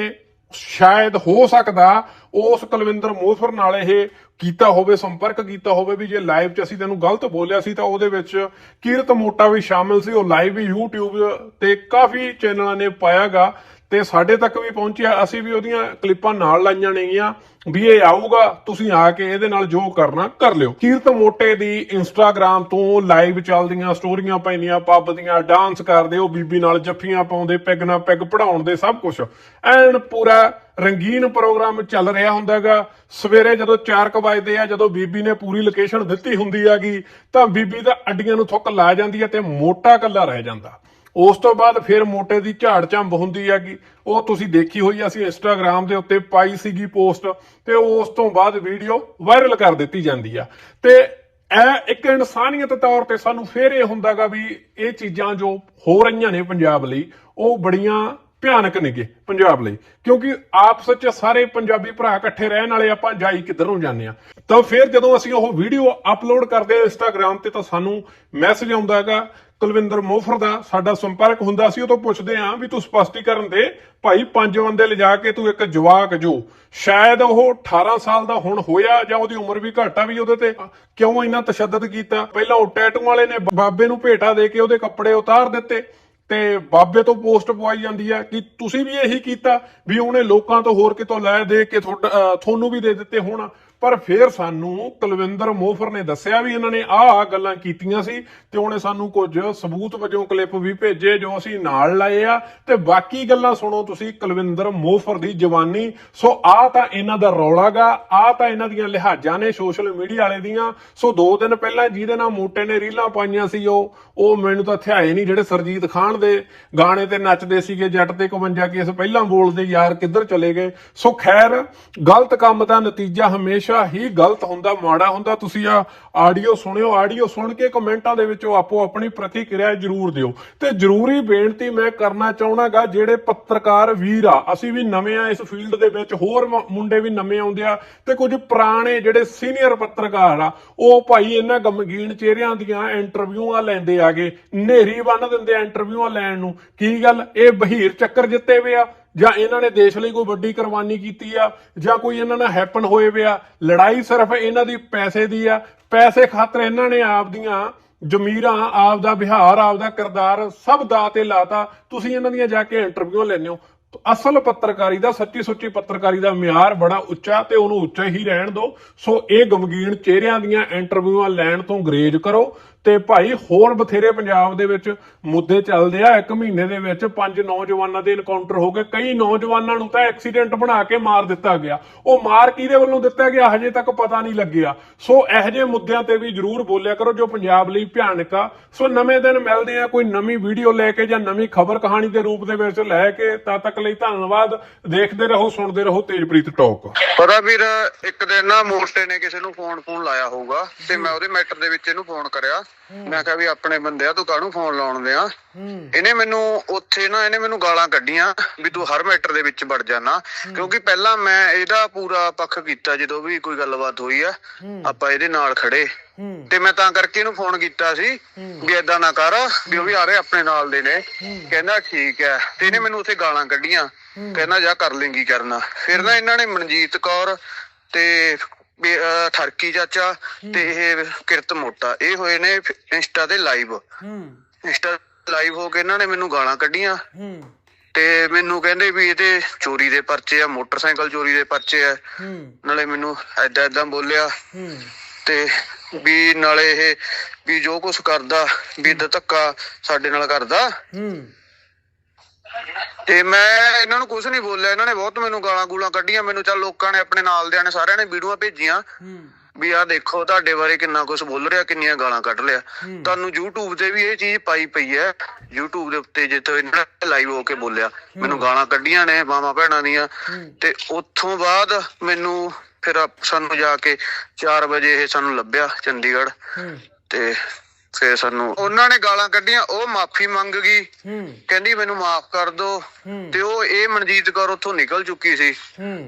ਸ਼ਾਇਦ ਹੋ ਸਕਦਾ ਉਸ ਕੁਲਵਿੰਦਰ ਮੋਫਰ ਨਾਲ ਇਹ ਕੀਤਾ ਹੋਵੇ, ਸੰਪਰਕ ਕੀਤਾ ਹੋਵੇ ਵੀ ਜੇ ਲਾਈਵ 'ਚ ਅਸੀਂ ਤੈਨੂੰ ਗਲਤ ਬੋਲਿਆ ਸੀ ਤਾਂ ਉਹਦੇ ਵਿੱਚ ਕੀਰਤ ਮੋਟਾ ਵੀ ਸ਼ਾਮਿਲ ਸੀ, ਉਹ ਲਾਈਵ ਵੀ YouTube ਤੇ ਕਾਫੀ ਚੈਨਲਾਂ ਨੇ ਪਾਇਆਗਾ ਤੇ ਸਾਡੇ ਤੱਕ ਵੀ ਪਹੁੰਚਿਆ। ਅਸੀਂ ਵੀ ਉਹਦੀਆਂ ਕਲਿੱਪਾਂ ਨਾਲ ਲਾਈਆਂ ਨੇਗੀਆਂ। ਵੀ ਇਹ ਆਊਗਾ, ਤੁਸੀਂ ਆ ਕੇ ਇਹਦੇ ਨਾਲ ਜੋ ਕਰਨਾ, ਕਰ ਲਿਓ। ਕੀਰਤ ਮੋਟੇ ਦੀ ਇੰਸਟਾਗ੍ਰam ਤੋਂ ਲਾਈਵ ਚੱਲਦੀਆਂ ਸਟੋਰੀਆਂ ਪੈਂਦੀਆਂ ਪੱਬ ਦੀਆਂ ਡਾਂਸ ਕਰਦੇ, ਉਹ ਬੀਬੀ ਨਾਲ ਜੱਫੀਆਂ ਪਾਉਂਦੇ ਪੈਗ ਨਾਲ ਪੈਗ ਪੜਾਉਣ ਦੇ ਸਭ ਕੁਝ ਐਨ ਪੂਰਾ ਰੰਗੀਨ ਪ੍ਰੋਗਰਾਮ ਚੱਲ ਰਿਹਾ ਹੁੰਦਾਗਾ। ਸਵੇਰੇ ਜਦੋਂ 4 ਵਜੇ ਆ, ਜਦੋਂ ਬੀਬੀ ਨੇ ਪੂਰੀ ਲੋਕੇਸ਼ਨ ਦਿੱਤੀ ਹੁੰਦੀ ਹੈਗੀ, ਤਾਂ ਬੀਬੀ ਦਾ ਅੱਡੀਆਂ ਨੂੰ ਥੁੱਕ ਲਾ ਜਾਂਦੀ ਹੈ ਤੇ ਮੋਟਾ ਕੱਲਾ ਰਹਿ ਜਾਂਦਾ। ਉਸ ਤੋਂ ਬਾਅਦ ਫਿਰ ਮੋਟੇ ਦੀ ਝਾੜ ਝੰਬ ਹੁੰਦੀ ਹੈਗੀ। ਉਹ ਤੁਸੀਂ ਦੇਖੀ ਹੋਈ ਅਸੀਂ ਇੰਸਟਾਗ੍ਰam ਦੇ ਉੱਤੇ ਪਾਈ ਸੀਗੀ ਪੋਸਟ ਤੇ ਉਸ ਤੋਂ ਬਾਅਦ ਵੀਡੀਓ ਵਾਇਰਲ ਕਰ ਦਿੱਤੀ ਜਾਂਦੀ ਆ। ਤੇ ਇਹ ਇੱਕ ਇਨਸਾਨੀਅਤ ਤੌਰ ਤੇ ਸਾਨੂੰ ਫਿਰ ਇਹ ਹੁੰਦਾਗਾ ਵੀ ਇਹ ਚੀਜ਼ਾਂ ਜੋ ਹੋ ਰਹੀਆਂ ਨੇ ਪੰਜਾਬ ਲਈ, ਉਹ ਬੜੀਆਂ ਭਿਆਨਕ ਨੇਗੇ ਪੰਜਾਬ ਲਈ। ਕਿਉਂਕਿ ਆਪਸ ਵਿੱਚ ਸਾਰੇ ਪੰਜਾਬੀ ਭਰਾ ਇਕੱਠੇ ਰਹਿਣ ਵਾਲੇ ਆਪਾਂ ਜਾਈ ਕਿੱਧਰ ਨੂੰ ਜਾਂਦੇ ਆ। ਤਾਂ ਫਿਰ ਜਦੋਂ ਅਸੀਂ ਉਹ ਵੀਡੀਓ ਅਪਲੋਡ ਕਰਦੇ ਆ ਇੰਸਟਾਗ੍ਰam ਤੇ ਤਾਂ ਸਾਨੂੰ ਮੈਸੇਜ ਆਉਂਦਾ ਹੈਗਾ ਕੁਲਵਿੰਦਰ ਮੋਫਰ ਦਾ ਸਾਡਾ ਸੰਪਰਕ ਹੁੰਦਾ ਸੀ ਉਹ ਤੋਂ ਪੁੱਛਦੇ ਆ ਵੀ ਤੂੰ ਸਪਸ਼ਟੀਕਰਨ ਦੇ ਭਾਈ ਪੰਜ ਬੰਦੇ ਲਿਜਾ ਕੇ ਤੂੰ ਇੱਕ ਜਵਾਕ ਜੋ। ਸ਼ਾਇਦ ਉਹ 18 ਸਾਲ ਦਾ ਹੁਣ ਹੋਇਆ ਜਾਂ ਉਹਦੀ ਉਮਰ ਵੀ ਘੱਟ ਆ ਵੀ ਉਹਦੇ ਤੇ ਕਿਉਂ ਇੰਨਾ ਤਸ਼ੱਦਦ ਕੀਤਾ? ਪਹਿਲਾਂ ਉਹ ਟੈਟੂ ਵਾਲੇ ਨੇ ਬਾਬੇ ਨੂੰ ਭੇਟਾ ਦੇ ਕੇ ਉਹਦੇ ਕੱਪੜੇ ਉਤਾਰ ਦਿੱਤੇ ਤੇ ਬਾਬੇ ਤੋਂ ਪੋਸਟ ਪਵਾਈ ਜਾਂਦੀ ਹੈ ਕਿ ਤੁਸੀਂ ਵੀ ਇਹੀ ਕੀਤਾ ਵੀ ਉਹਨੇ ਲੋਕਾਂ ਤੋਂ ਹੋਰ ਕਿਤੋਂ ਲੈ ਦੇ ਕੇ ਤੁਹਾਡਾ- ਤੁਹਾਨੂੰ ਵੀ ਦੇ ਦਿੱਤੇ ਹੋਣ। ਪਰ ਫਿਰ ਸਾਨੂੰ ਕੁਲਵਿੰਦਰ ਮੋਫਰ ਨੇ ਦੱਸਿਆ ਵੀ ਇਹਨਾਂ ਨੇ ਆਹ ਆਹ ਗੱਲਾਂ ਕੀਤੀਆਂ ਸੀ ਤੇ ਉਹਨੇ ਸਾਨੂੰ ਕੁਝ ਸਬੂਤ ਵਜੋਂ ਕਲਿੱਪ ਵੀ ਭੇਜੇ ਜੋ ਅਸੀਂ ਨਾਲ ਲਾਏ ਆ। ਤੇ ਬਾਕੀ ਗੱਲਾਂ ਸੁਣੋ ਤੁਸੀਂ ਕੁਲਵਿੰਦਰ ਮੋਫਰ ਦੀ ਜਵਾਨੀ। ਸੋ ਆਹ ਤਾਂ ਇਹਨਾਂ ਦਾ ਰੌਲਾਗਾ, ਆਹ ਤਾਂ ਇਹਨਾਂ ਦੀਆਂ ਲਿਹਾਜ਼ਾਂ ਨੇ ਸੋਸ਼ਲ ਮੀਡੀਆ ਵਾਲੇ ਦੀਆਂ। ਸੋ ਦੋ ਦਿਨ ਪਹਿਲਾਂ ਜਿਹਦੇ ਨਾਲ ਮੋਟੇ ਨੇ ਰੀਲਾਂ ਪਾਈਆਂ ਸੀ ਉਹ ਉਹ ਮੈਨੂੰ ਤਾਂ ਥਿਆਏ ਨਹੀਂ ਜਿਹੜੇ ਸਰਜੀਤ ਖਾਨ ਦੇ ਗਾਣੇ ਤੇ ਨੱਚਦੇ ਸੀਗੇ, ਜੱਟ ਤੇ 51 ਕੇਸ ਪਹਿਲਾਂ ਬੋਲਦੇ ਯਾਰ ਕਿੱਧਰ ਚਲੇ ਗਏ। ਸੋ ਖੈਰ, ਗਲਤ ਕੰਮ ਦਾ ਨਤੀਜਾ ਹਮੇਸ਼ਾ ਹੀ ਗਲਤ ਹੁੰਦਾ, ਮਾੜਾ ਹੁੰਦਾ, ਤੁਸੀਂ ਆ ਆਡੀਓ ਸੁਣਿਓ, ਆਡੀਓ ਸੁਣ ਕੇ ਕਮੈਂਟਾਂ ਦੇ ਵਿੱਚੋਂ ਆਪੋ ਆਪਣੀ ਪ੍ਰਤੀਕਿਰਿਆ ਜਰੂਰ ਦਿਓ। ਤੇ ਜਰੂਰੀ ਬੇਨਤੀ ਮੈਂ ਕਰਨਾ ਚਾਹਣਾਗਾ, ਜਿਹੜੇ ਪੱਤਰਕਾਰ ਵੀਰ ਆ, ਅਸੀਂ ਵੀ ਨਵੇਂ ਆ ਇਸ ਫੀਲਡ ਦੇ ਵਿੱਚ, ਹੋਰ ਮੁੰਡੇ ਵੀ ਨਵੇਂ ਆਉਂਦੇ ਆ, ਤੇ ਕੁਝ ਪੁਰਾਣੇ ਜਿਹੜੇ ਸੀਨੀਅਰ ਪੱਤਰਕਾਰ ਆ, ਉਹ ਭਾਈ ਇਹਨਾਂ ਗਮਗੀਨ ਚਿਹਰਿਆਂ ਦੀਆਂ ਇੰਟਰਵਿਊਆਂ ਲੈਂਦੇ ਆਗੇ ਨੇਰੀ ਬੰਨ ਦਿੰਦੇ ਆ ਇੰਟਰਵਿਊਆਂ ਲੈਣ ਨੂੰ। ਕੀ ਗੱਲ? ਇਹ ਬਹੀਰ ਚੱਕਰ ਜਿੱਤੇ ਵੇ ਆ। ਜਾਂ ਇਹਨਾਂ ਨੇ ਦੇਸ਼ ਲਈ ਕੋਈ ਵੱਡੀ ਕੁਰਬਾਨੀ ਕੀਤੀ ਆ, ਜਾਂ ਕੋਈ ਇਹਨਾਂ ਨਾਲ ਹੈਪਨ ਹੋਏ ਵੇ ਆ। ਲੜਾਈ ਸਿਰਫ ਇਹਨਾਂ ਦੀ ਪੈਸੇ ਦੀ ਆ। ਪੈਸੇ ਖਾਤਰ ਇਹਨਾਂ ਨੇ ਆਪਦੀਆਂ ਜ਼ਮੀਰਾਂ, ਆਪਦਾ ਵਿਹਾਰ, ਆਪਦਾ ਕਿਰਦਾਰ ਸਭ ਦਾ ਤੇ ਲਾਤਾ। ਤੁਸੀਂ ਇਹਨਾਂ ਦੀਆਂ ਜਾ ਕੇ ਇੰਟਰਵਿਊ ਲੈਂਦੇ ਹੋ। ਅਸਲ ਪੱਤਰਕਾਰੀ ਦਾ, ਸੱਚੀ ਸੁੱਚੀ ਪੱਤਰਕਾਰੀ ਦਾ ਮਿਆਰ ਬੜਾ ਉੱਚਾ ਤੇ ਉਹਨੂੰ ਉੱਚਾ ਹੀ ਰਹਿਣ ਦਿਓ। ਸੋ ਇਹ ਗਮਗੀਨ ਚਿਹਰਿਆਂ ਦੀਆਂ ਇੰਟਰਵਿਊਆਂ ਲੈਣ ਤੋਂ ਗਰੇਜ ਕਰੋ। ਤੇ ਭਾਈ ਹੋਰ ਬਥੇਰੇ ਪੰਜਾਬ ਦੇ ਵਿੱਚ ਮੁੱਦੇ ਚੱਲਦੇ ਆ। ਇੱਕ ਮਹੀਨੇ ਦੇ ਵਿੱਚ ਪੰਜ ਨੌਜਵਾਨਾਂ ਦੇ ਐਨਕਾਊਂਟਰ ਹੋ ਗਏ। ਕਈ ਨੌਜਵਾਨਾਂ ਨੂੰ ਤਾਂ ਐਕਸੀਡੈਂਟ ਬਣਾ ਕੇ ਮਾਰ ਦਿੱਤਾ ਗਿਆ। ਉਹ ਮਾਰ ਕਿਹਦੇ ਵੱਲੋਂ ਦਿੱਤਾ ਗਿਆ? ਹਜੇ ਤੱਕ ਪਤਾ ਨਹੀਂ ਲੱਗਿਆ। ਸੋ ਇਹੋ ਜਿਹੇ ਮੁੱਦਿਆਂ ਤੇ ਵੀ ਜਰੂਰ ਬੋਲਿਆ ਕਰੋ ਜੋ ਪੰਜਾਬ ਲਈ ਭਿਆਨਕ ਆ। ਸੋ ਨਵੇਂ ਦਿਨ ਮਿਲਦੇ ਆ। ਕੋਈ ਨਵੀਂ ਵੀਡੀਓ ਲੈ ਕੇ ਜਾਂ ਨਵੀਂ ਖਬਰ ਕਹਾਣੀ ਦੇ ਰੂਪ ਦੇ ਵਿੱਚ ਲੈ ਕੇ ਤਦ ਤੱਕ ਲਈ ਧੰਨਵਾਦ। ਦੇਖਦੇ ਰਹੋ, ਸੁਣਦੇ ਰਹੋ ਤੇਜਪ੍ਰੀਤ ਟਾਕ ਪਤਾ ਵੀਰ, ਇੱਕ ਦਿਨ ਨਾ ਮੋਟੇ ਨੇ ਕਿਸੇ ਨੂੰ ਫੋਨ ਫੋਨ ਲਾਇਆ ਹੋਊਗਾ ਤੇ ਮੈਂ ਉਹਦੇ ਮੈਟਰ ਦੇ ਵਿੱਚ ਇਹਨੂੰ ਫੋਨ ਕਰਿਆ। ਮੈਂ ਕਿਹਾ ਵੀ ਆਪਣੇ ਬੰਦੇ ਆ ਤੂੰ ਕਾਹਨੂੰ ਫੋਨ ਲਾਉਣ ਦੇ ਆ ਇਹਨੇ ਮੈਨੂੰ ਉੱਥੇ ਨਾ ਇਹਨੇ ਮੈਨੂੰ ਗਾਲਾਂ ਕੱਢੀਆਂ ਵੀ ਤੂੰ ਹਰ ਮੈਟਰ ਦੇ ਵਿੱਚ ਵੜ ਜਾਣਾ ਕਿਉਂਕਿ ਪਹਿਲਾਂ ਮੈਂ ਇਹਦਾ ਪੂਰਾ ਪੱਖ ਕੀਤਾ ਜਦੋਂ ਵੀ ਕੋਈ ਗੱਲਬਾਤ ਹੋਈ ਆ ਆਪਾਂ ਇਹਦੇ ਨਾਲ ਖੜੇ। ਤੇ ਮੈਂ ਤਾਂ ਕਰਕੇ ਇਹਨੂੰ ਫੋਨ ਕੀਤਾ ਸੀ ਵੀ ਏਦਾਂ ਨਾ ਕਰ ਵੀ ਉਹ ਵੀ ਆ ਰਹੇ ਆਪਣੇ ਨਾਲ ਦੇ ਨੇ। ਕਹਿੰਦਾ ਠੀਕ ਹੈ। ਤੇ ਇਹਨੇ ਮੈਨੂੰ ਉੱਥੇ ਗਾਲਾਂ ਕੱਢੀਆਂ। ਕਹਿੰਦਾ ਜਾ ਕਰ ਲੇਂਗੀ ਕਰਨਾ। ਫਿਰ ਨਾ ਇਹਨਾਂ ਨੇ ਮਨਜੀਤ ਕੌਰ ਤੇ ਠਰਕੀ ਚਾਚਾ ਤੇ ਇਹ ਕਿਰਤ ਮੋਟਾ। ਇਹ ਹੋਏ ਨੇ ਇੰਸਟਾ ਤੇ ਲਾਈਵ। ਇੰਸਟਾ ਲਾਈਵ ਹੋ ਕੇ ਇਹਨਾਂ ਨੇ ਮੈਨੂੰ ਗਾਲਾਂ ਕੱਢੀਆਂ। ਤੇ ਮੈਨੂੰ ਕਹਿੰਦੇ ਵੀ ਇਹਦੇ ਚੋਰੀ ਦੇ ਪਰਚੇ ਆ ਮੋਟਰਸਾਈਕਲ ਚੋਰੀ ਦੇ ਪਰਚੇ ਆ। ਨਾਲੇ ਮੈਨੂੰ ਐਦਾਂ ਐਦਾਂ ਬੋਲਿਆ ਤੇ ਵੀ ਨਾਲੇ ਇਹ ਵੀ ਜੋ ਕੁਝ ਕਰਦਾ ਵੀ ਧੱਕਾ ਸਾਡੇ ਨਾਲ ਕਰਦਾ। ਤੇ ਮੈਂ ਇਹਨਾਂ ਨੂੰ ਕੁਝ ਨਹੀਂ ਬੋਲਿਆ ਇਹਨਾਂ ਨੇ ਬਹੁਤ ਮੈਨੂੰ ਗਾਲਾਂ ਗੂਲਾਂ ਕੱਢੀਆਂ ਮੈਨੂੰ ਚੱਲ ਲੋਕਾਂ ਨੇ ਆਪਣੇ ਨਾਲ ਦਿਆਂ ਨੇ ਸਾਰਿਆਂ ਨੇ ਵੀਡੀਓਆਂ ਭੇਜੀਆਂ। ਵੀ ਆਹ ਦੇਖੋ ਤੁਹਾਡੇ ਬਾਰੇ ਕਿੰਨਾ ਕੁਝ ਬੋਲ ਰਿਹਾ ਕਿੰਨੀਆਂ ਗਾਲਾਂ ਕੱਢ ਲਿਆ। ਤੁਹਾਨੂੰ YouTube ਤੇ ਵੀ ਇਹ ਚੀਜ਼ ਪਾਈ ਪਈ ਹੈ। YouTube ਦੇ ਉੱਤੇ ਜਿੱਥੇ ਇਹਨਾਂ ਨੇ ਲਾਈਵ ਹੋ ਕੇ ਬੋਲਿਆ ਮੈਨੂੰ ਗਾਲਾਂ ਕੱਢੀਆਂ ਨੇ ਮਾਮਾ ਭੈਣਾਂ ਦੀਆਂ। ਤੇ ਉੱਥੋਂ ਬਾਅਦ ਮੈਨੂੰ ਫਿਰ ਸਾਨੂੰ ਜਾ ਕੇ 4 ਵਜੇ ਇਹ ਸਾਨੂੰ ਲੱਭਿਆ ਚੰਡੀਗੜ੍ਹ। ਤੇ ਫਿਰ ਸਾਨੂੰ ਉਹਨਾਂ ਨੇ ਗਾਲਾਂ ਕੱਢੀਆਂ ਉਹ ਮਾਫੀ ਮੰਗ ਗਈ। ਕਹਿੰਦੀ ਮੈਨੂੰ ਮਾਫ ਕਰ ਦਿਓ ਤੇ ਉਹ ਇਹ ਮਨਜੀਤ ਕੌਰ ਉੱਥੋਂ ਨਿਕਲ ਚੁੱਕੀ ਸੀ।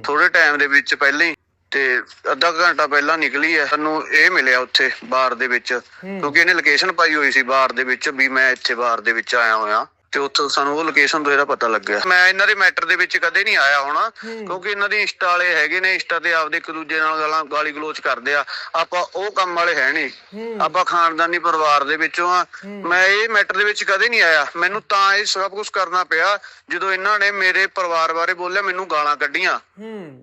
ਥੋੜੇ ਟਾਈਮ ਦੇ ਵਿੱਚ ਪਹਿਲਾਂ ਹੀ ਤੇ ਅੱਧਾ ਘੰਟਾ ਪਹਿਲਾਂ ਨਿਕਲੀ ਹੈ। ਸਾਨੂੰ ਇਹ ਮਿਲਿਆ ਉੱਥੇ ਬਾਰ ਦੇ ਵਿੱਚ। ਕਿਉਂਕਿ ਇਹਨੇ ਲੋਕੇਸ਼ਨ ਪਾਈ ਹੋਈ ਸੀ ਬਾਰ ਦੇ ਵਿੱਚ ਵੀ ਮੈਂ ਇੱਥੇ ਬਾਰ ਦੇ ਵਿੱਚ ਆਇਆ ਹੋਇਆ। ਤੇ ਉੱਥੋਂ ਸਾਨੂੰ ਉਹ ਲੋਕੇਸ਼ਨ ਤੋਂ ਇਹਦਾ ਪਤਾ ਲੱਗਿਆ। ਮੈਂ ਇਹਨਾਂ ਦੇ ਮੈਟਰ ਦੇ ਵਿੱਚ ਕਦੇ ਨਹੀਂ ਆਇਆ ਹੋਣਾ ਕਿਉਂਕਿ ਇਹਨਾਂ ਦੇ ਇੰਸਟਾ ਵਾਲੇ ਹੈਗੇ ਨੇ ਇੰਸਟਾ ਤੇ ਆਪਦੇ ਇੱਕ ਦੂਜੇ ਨਾਲ ਗਾਲਾਂ ਗਾਲੀ ਗਲੋਚ ਕਰਦੇ ਆ। ਆਪਾਂ ਉਹ ਕੰਮ ਵਾਲੇ ਹੈ ਨਹੀਂ। ਆਪਾਂ ਖਾਨਦਾਨੀ ਪਰਿਵਾਰ ਦੇ ਵਿੱਚੋਂ ਆ। ਮੈਂ ਇਹ ਮੈਟਰ ਦੇ ਵਿੱਚ ਕਦੇ ਨਹੀਂ ਆਇਆ। ਮੈਨੂੰ ਤਾਂ ਇਹ ਸਭ ਕੁਝ ਕਰਨਾ ਪਿਆ ਜਦੋਂ ਇਹਨਾਂ ਨੇ ਮੇਰੇ ਪਰਿਵਾਰ ਬਾਰੇ ਬੋਲਿਆ ਮੈਨੂੰ ਗਾਲਾਂ ਕੱਢੀਆਂ।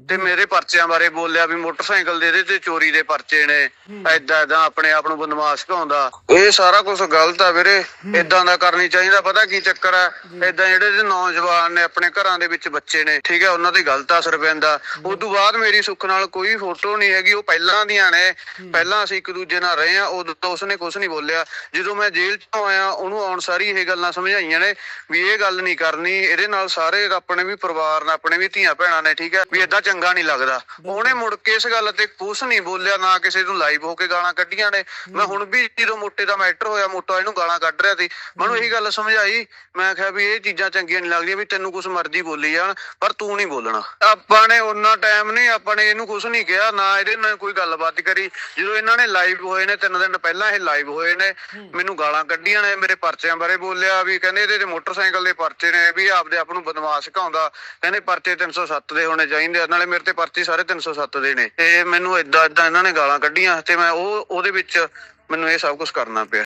ਤੇ ਮੇਰੇ ਪਰਚਿਆਂ ਬਾਰੇ ਬੋਲਿਆ ਵੀ ਮੋਟਰਸਾਈਕਲ ਦੇ ਇਹਦੇ ਤੇ ਚੋਰੀ ਦੇ ਪਰਚੇ ਨੇ। ਐਦਾਂ ਐਦਾਂ ਆਪਣੇ ਆਪ ਨੂੰ ਬਦਮਾਸ਼ ਕਹਾਉਂਦਾ ਇਹ ਸਾਰਾ ਕੁਝ ਗਲਤ ਆ ਵੀਰੇ। ਇਦਾਂ ਦਾ ਕਰਨੀ ਚਾਹੀਦਾ। ਪਤਾ ਕੀ ਚੱਕਰ ਆ ਇਦਾਂ ਜਿਹੜੇ ਇਹਦੇ ਨੌਜਵਾਨ ਨੇ ਆਪਣੇ ਘਰਾਂ ਦੇ ਵਿੱਚ ਬੱਚੇ ਨੇ ਠੀਕ ਹੈ ਉਹਨਾਂ ਤੇ ਗਲਤ ਅਸਰ ਪੈਂਦਾ। ਉਸ ਤੋਂ ਬਾਅਦ ਮੇਰੀ ਸੁੱਖ ਨਾਲ ਕੋਈ ਫੋਟੋ ਨਹੀਂ ਹੈਗੀ ਉਹ ਪਹਿਲਾਂ ਦੀਆਂ ਨੇ। ਪਹਿਲਾਂ ਅਸੀਂ ਇੱਕ ਦੂਜੇ ਨਾਲ ਰਹੇ ਆ ਉਦੋਂ ਤਾਂ ਉਸਨੇ ਕੁਝ ਨਹੀਂ ਬੋਲਿਆ। ਜਦੋਂ ਮੈਂ ਜੇਲ੍ਹ ਚੋਂ ਆਇਆ ਉਹਨੂੰ ਆਉਣ ਸਾਰੀ ਇਹ ਗੱਲਾਂ ਸਮਝਾਈਆਂ ਨੇ ਵੀ ਇਹ ਗੱਲ ਨਹੀਂ ਕਰਨੀ ਇਹਦੇ ਨਾਲ ਸਾਰੇ ਆਪਣੇ ਵੀ ਪਰਿਵਾਰ ਨੇ ਆਪਣੇ ਵੀ ਧੀਆਂ ਭੈਣਾਂ ਨੇ ਠੀਕ ਹੈ ਵੀ ਇਦਾਂ ਚੰਗਾ ਨਹੀਂ ਲੱਗਦਾ। ਉਹਨੇ ਮੁੜ ਕੇ ਇਸ ਗੱਲ ਤੇ ਕੁਝ ਨਹੀਂ ਬੋਲਿਆ ਨਾ ਕਿਸੇ ਨੂੰ ਲਾਈਵ ਹੋ ਕੇ ਗਾਲਾਂ ਕੱਢੀਆਂ ਨੇ। ਮੈਂ ਹੁਣ ਵੀ ਜਦੋਂ ਮੋਟੇ ਦਾ ਮੈਟਰ ਹੋਇਆ ਮੋਟਾ ਇਹਨੂੰ ਗਾਲਾਂ ਕੱਢ ਰਿਹਾ ਸੀ। ਮੈਨੂੰ ਇਹੀ ਗੱਲ ਸਮਝਾਈ ਮੈਂ ਕਿਹਾ ਵੀ ਇਹ ਚੀਜ਼ਾਂ ਚੰਗੀਆਂ ਨਹੀਂ ਲੱਗਦੀਆਂ ਵੀ ਤੈਨੂੰ ਕੁਝ ਮਰਜ਼ੀ ਬੋਲੀ ਜਾਣ ਪਰ ਤੂੰ ਨਹੀਂ ਬੋਲਣਾ। ਆਪਾਂ ਨੇ ਉਹਨਾਂ ਟਾਈਮ ਨਹੀਂ ਆਪਾਂ ਨੇ ਇਹਨੂੰ ਕੁਝ ਨਹੀਂ ਕਿਹਾ ਨਾ ਇਹਦੇ ਨਾਲ ਕੋਈ ਗੱਲਬਾਤ ਕਰੀ। ਜਦੋਂ ਇਹਨਾਂ ਨੇ ਲਾਈਵ ਹੋਏ ਨੇ ਤਿੰਨ ਦਿਨ ਪਹਿਲਾਂ ਇਹ ਲਾਈਵ ਹੋਏ ਨੇ ਮੈਨੂੰ ਗਾਲਾਂ ਕੱਢੀਆਂ ਨੇ ਮੇਰੇ ਪਰਚਿਆਂ ਬਾਰੇ ਬੋਲਿਆ ਵੀ ਕਹਿੰਦੇ ਇਹਦੇ ਤੇ ਮੋਟਰਸਾਈਕਲ ਦੇ ਪਰਚੇ ਨੇ ਵੀ ਆਪਦੇ ਆਪ ਨੂੰ ਬਦਮਾਸ਼ ਕਹਾਉਂਦਾ ਕਹਿੰਦੇ ਪਰਚੇ 307 ਦੇ ਹੋਣੇ ਚਾਹੀਦੇ ਆ ਨਾਲੇ ਮੇਰੇ ਤੇ ਪਰਚੇ ਸਾਰੇ 307 ਦੇ ਨੇ। ਤੇ ਮੈਨੂੰ ਇਦਾਂ ਇਦਾਂ ਇਹਨਾਂ ਨੇ ਗਾਲਾਂ ਕੱਢੀਆਂ ਤੇ ਮੈਂ ਉਹ ਉਹਦੇ ਵਿੱਚ ਮੈਨੂੰ ਇਹ ਸਭ ਕੁਝ ਕਰਨਾ ਪਿਆ।